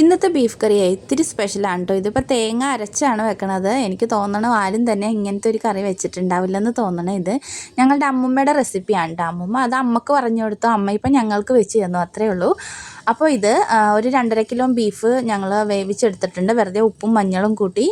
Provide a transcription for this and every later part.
ഇന്നത്തെ ബീഫ് കറി ഇത്തിരി സ്പെഷ്യലാണ് കേട്ടോ ഇതിപ്പോൾ തേങ്ങ അരച്ചാണ് വെക്കണത്. എനിക്ക് തോന്നണം ആരും തന്നെ ഇങ്ങനത്തെ ഒരു കറി വെച്ചിട്ടുണ്ടാവില്ലെന്ന് തോന്നണം ഇത്. ഞങ്ങളുടെ അമ്മൂമ്മയുടെ റെസിപ്പിയാണ് കേട്ടോ അമ്മൂമ്മ അത് അമ്മയ്ക്ക് പറഞ്ഞു കൊടുത്തു. അമ്മ ഇപ്പം ഞങ്ങൾക്ക് വെച്ച് തന്നു അത്രേ ഉള്ളൂ. അപ്പോൾ ഇത് ഒരു രണ്ടര കിലോ ബീഫ് ഞങ്ങൾ വേവിച്ചെടുത്തിട്ടുണ്ട്. വെറുതെ ഉപ്പും മഞ്ഞളും കൂട്ടി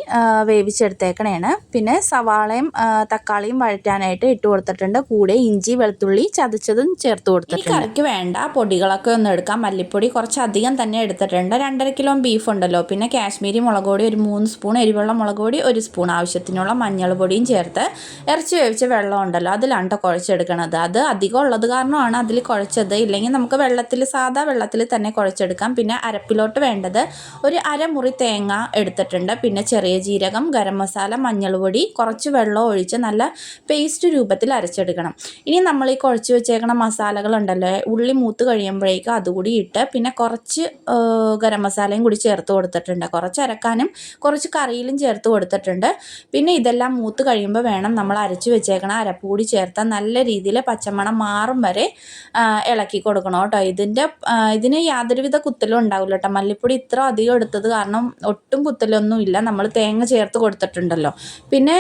വേവിച്ചെടുത്തേക്കണേണ്. പിന്നെ സവാളയും തക്കാളിയും വഴറ്റാനായിട്ട് ഇട്ട് കൊടുത്തിട്ടുണ്ട്. കൂടെ ഇഞ്ചി വെളുത്തുള്ളി ചതച്ചതും ചേർത്ത് കൊടുത്തിട്ടുണ്ട്. കറിക്ക് വേണ്ട പൊടികളൊക്കെ ഒന്ന് എടുക്കാം. മല്ലിപ്പൊടി കുറച്ചധികം തന്നെ എടുത്തിട്ടുണ്ട്. രണ്ടര കിലോ ബീഫ് ഉണ്ടല്ലോ. പിന്നെ കാശ്മീരി മുളക് പൊടി ഒരു മൂന്ന് സ്പൂൺ എരിവുള്ള മുളക് പൊടി ഒരു സ്പൂൺ ആവശ്യത്തിനുള്ള മഞ്ഞൾ പൊടിയും ചേർത്ത് ഇറച്ചി വേവിച്ച വെള്ളം ഉണ്ടല്ലോ അതിലാണ് കേട്ടോ കുഴച്ചെടുക്കണത്. അത് അധികം ഉള്ളത് കാരണമാണ് അതിൽ കുഴച്ചത്. ഇല്ലെങ്കിൽ നമുക്ക് വെള്ളത്തിൽ സാധാ വെള്ളത്തിൽ തന്നെ കുഴച്ചെടുക്കാം. പിന്നെ അരപ്പിലോട്ട് വേണ്ടത് ഒരു അരമുറി തേങ്ങ എടുത്തിട്ടുണ്ട്. പിന്നെ ചെറിയ ജീരകം ഗരം മസാല മഞ്ഞൾപൊടി കുറച്ച് വെള്ളം ഒഴിച്ച് നല്ല പേസ്റ്റ് രൂപത്തിൽ അരച്ചെടുക്കണം. ഇനി നമ്മൾ ഈ കുഴച്ച് വെച്ചേക്കണ മസാലകളുണ്ടല്ലോ ഉള്ളി മൂത്ത് കഴിയുമ്പോഴേക്കും അതുകൂടി ഇട്ട് പിന്നെ കുറച്ച് ഗരം മസാലയും കൂടി ചേർത്ത് കൊടുത്തിട്ടുണ്ട്. കുറച്ച് അരക്കാനും കുറച്ച് കറിയിലും ചേർത്ത് കൊടുത്തിട്ടുണ്ട്. പിന്നെ ഇതെല്ലാം മൂത്ത് കഴിയുമ്പോൾ വേണം നമ്മൾ അരച്ച് വെച്ചേക്കണ അരപ്പ് കൂടി ചേർത്താൽ നല്ല രീതിയിൽ പച്ചമണം മാറും വരെ ഇളക്കി കൊടുക്കണം കേട്ടോ. ഇതിന്റെ ഇതിന് യാതൊരുവിധ കുത്തലും ഉണ്ടാവില്ല കേട്ടോ മല്ലിപ്പൊടി ഇത്ര അധികം എടുത്തത് കാരണം ഒട്ടും കുത്തലൊന്നും ഇല്ല. നമ്മൾ തേങ്ങ ചേർത്ത് കൊടുത്തിട്ടുണ്ടല്ലോ. പിന്നെ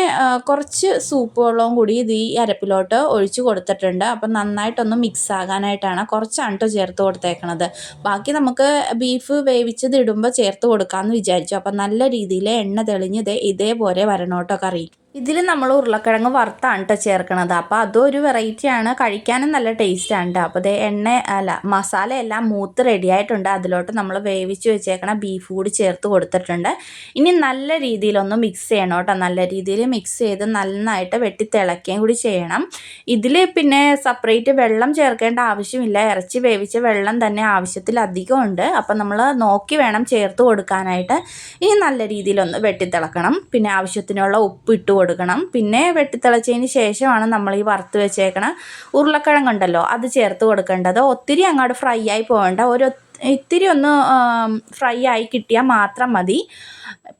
കുറച്ച് സൂപ്പ് വെള്ളവും കൂടി ഇത് ഈ അരപ്പിലോട്ട് ഒഴിച്ച് കൊടുത്തിട്ടുണ്ട്. അപ്പം നന്നായിട്ടൊന്ന് മിക്സ് ആകാനായിട്ടാണ് കുറച്ചാണ് കേട്ടോ ചേർത്ത് കൊടുത്തേക്കണത്. ബാക്കി നമുക്ക് ബീഫ് വേവിച്ചത് ഇടുമ്പോൾ ചേർത്ത് കൊടുക്കാമെന്ന് വിചാരിച്ചു. അപ്പം നല്ല രീതിയിൽ എണ്ണ തെളിഞ്ഞത് ഇതേപോലെ വരണം കേട്ടോ കറി. ഇതിൽ നമ്മൾ ഉരുളക്കിഴങ്ങ് വറുത്താണ് കേട്ടോ ചേർക്കണത്. അപ്പോൾ അതും ഒരു വെറൈറ്റിയാണ് കഴിക്കാനും നല്ല ടേസ്റ്റാണ് കേട്ടോ അപ്പോൾ ദേ എണ്ണ അല്ല മസാല എല്ലാം മൂത്ത് റെഡിയായിട്ടുണ്ട് അതിലോട്ട് നമ്മൾ വേവിച്ച് വെച്ചേക്കണ ബീഫ് കൂടി ചേർത്ത് കൊടുത്തിട്ടുണ്ട്. ഇനി നല്ല രീതിയിലൊന്ന് മിക്സ് ചെയ്യണം കേട്ടോ നല്ല രീതിയിൽ മിക്സ് ചെയ്ത് നന്നായിട്ട് വെട്ടി തിളയ്ക്കുകയും കൂടി ചെയ്യണം. ഇതിൽ പിന്നെ സെപ്പറേറ്റ് വെള്ളം ചേർക്കേണ്ട ആവശ്യമില്ല. ഇറച്ചി വേവിച്ച വെള്ളം തന്നെ ആവശ്യത്തിലധികം ഉണ്ട്. അപ്പം നമ്മൾ നോക്കി വേണം ചേർത്ത് കൊടുക്കാനായിട്ട്. ഇനി നല്ല രീതിയിലൊന്ന് വെട്ടിത്തിളക്കണം പിന്നെ ആവശ്യത്തിനുള്ള ഉപ്പ് ഇട്ട് കൊടുക്കണം. പിന്നെ വെട്ടിത്തിളച്ചതിന് ശേഷമാണ് നമ്മൾ ഈ വറുത്ത് വെച്ചേക്കണ ഉരുളക്കിഴങ്ങുണ്ടല്ലോ അത് ചേർത്ത് കൊടുക്കേണ്ടത്. ഒത്തിരി അങ്ങോട്ട് ഫ്രൈ ആയി പോകേണ്ട. ഒരു ഇത്തിരി ഒന്ന് ഫ്രൈ ആയി കിട്ടിയാൽ മാത്രം മതി.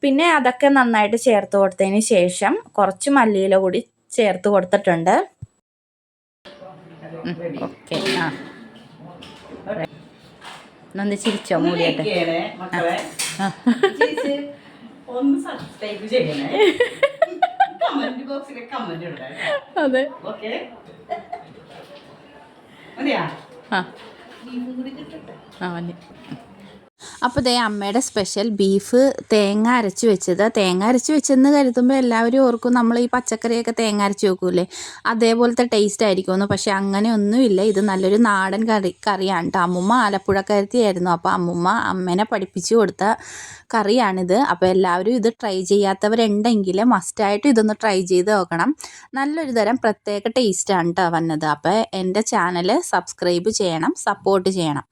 പിന്നെ അതൊക്കെ നന്നായിട്ട് ചേർത്ത് കൊടുത്തതിന് ശേഷം കുറച്ച് മല്ലിയില കൂടി ചേർത്ത് കൊടുത്തിട്ടുണ്ട്. ഓക്കെ ആ. നന്ദി ചിരിച്ചോ മൂടിയിട്ട്? ആ ഒന്ന് സബ്സ്ക്രൈബ് ചെയ്യണേ. കമന്റ് ബോക്സിൽ കമന്റ് ഇടണേ അതെ. ഓക്കെ. മതിയാ? ആ. ആ മതി. അപ്പോൾ ദേ അമ്മയുടെ സ്പെഷ്യൽ ബീഫ് തേങ്ങ അരച്ച് വെച്ചത്. തേങ്ങ അരച്ച് വെച്ചെന്ന് കരുതുമ്പോൾ എല്ലാവരും ഓർക്കും നമ്മൾ ഈ പച്ചക്കറിയൊക്കെ തേങ്ങ അരച്ച് വെക്കൂലേ? അതേപോലത്തെ ടേസ്റ്റ് ആയിരിക്കുമെന്ന് പക്ഷേ അങ്ങനെയൊന്നുമില്ല ഇത് നല്ലൊരു നാടൻ കറി കറിയാണ് കേട്ടോ അമ്മുമ്മ ആലപ്പുഴക്കാരത്തിയായിരുന്നു. അപ്പോൾ അമ്മുമ്മ അമ്മേനെ പഠിപ്പിച്ചു കൊടുത്ത കറിയാണിത്. അപ്പോൾ എല്ലാവരും ഇത് ട്രൈ ചെയ്യാത്തവരുണ്ടെങ്കിൽ മസ്റ്റായിട്ട് ഇതൊന്ന് ട്രൈ ചെയ്ത് നോക്കണം. നല്ലൊരു തരം പ്രത്യേക ടേസ്റ്റാണ് കേട്ടോ വന്നത്. അപ്പോൾ എന്റെ ചാനൽ സബ്സ്ക്രൈബ് ചെയ്യണം സപ്പോർട്ട് ചെയ്യണം.